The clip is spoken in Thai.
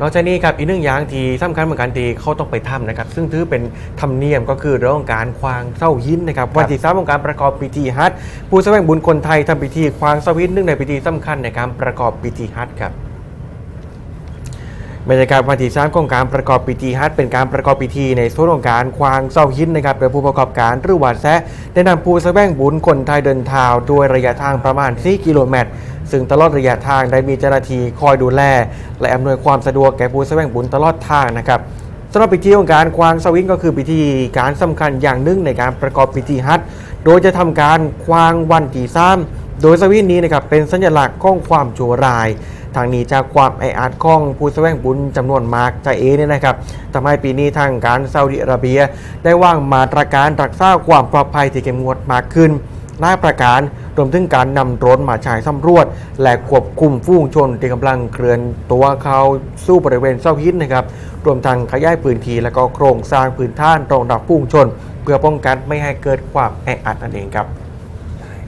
นอกจากนี้ครับอีกหนึ่งอย่างที่สำคัญเหมือนกันที่เขาต้องไปทำนะครับ ซึ่งถือเป็นธรรมเนียมก็คือเรื่องของการควางเส้าหินนะครับวันที่สามของการประกอบพิธีฮัทผู้แสวงบุญคนไทยทำพิธีควางเส้าหินหนึ่งในพิธีสำคัญในการประกอบพิธีฮัทครับ บรรยากาศวันที่สามของการประกอบพิธีฮัทเป็นการประกอบพิธีในส่วนของการควางเสาหินนะครับโดยผู้ประกอบการหรือว่าแซะได้นำผู้แสวงบุญคนไทยเดินทางโดยระยะทางประมาณ 4 กิโลเมตร ซึ่งตลอดระยะทางได้มีเจ้าหน้าที่คอยดูแล และอำนวยความสะดวกแก่ผู้แสวงบุญตลอดทางนะครับสำหรับพิธีของการควางเสาหินก็คือพิธีการสำคัญอย่างหนึ่งในการประกอบพิธีฮัทโดยจะทำการควางวันที่สาม โดยสวินนี้นะครับเป็นสัญลักษณ์ของความชั่วร้าย ทางนี้จากความไออาจของผู้แสวงบุญจำนวนมากใจเอเนี่ยนะครับทำให้ปีนี้ทางการซาอุดิอาระเบีย ได้วางมาตรการรักษาความปลอดภัยที่เข้มงวดมากขึ้นหลายประการรวมถึงการนำโดรนมาฉายสำรวจ และควบคุมฝูงชนที่กำลังเคลื่อนตัวเขาสู้บริเวณเซาฮิตนะครับรวมทั้งขยายพื้นที่และก็โครงสร้างพื้นท่านรองรับฝูงชน เพื่อป้องกันไม่ให้เกิดความแออัดนั่นเองครับ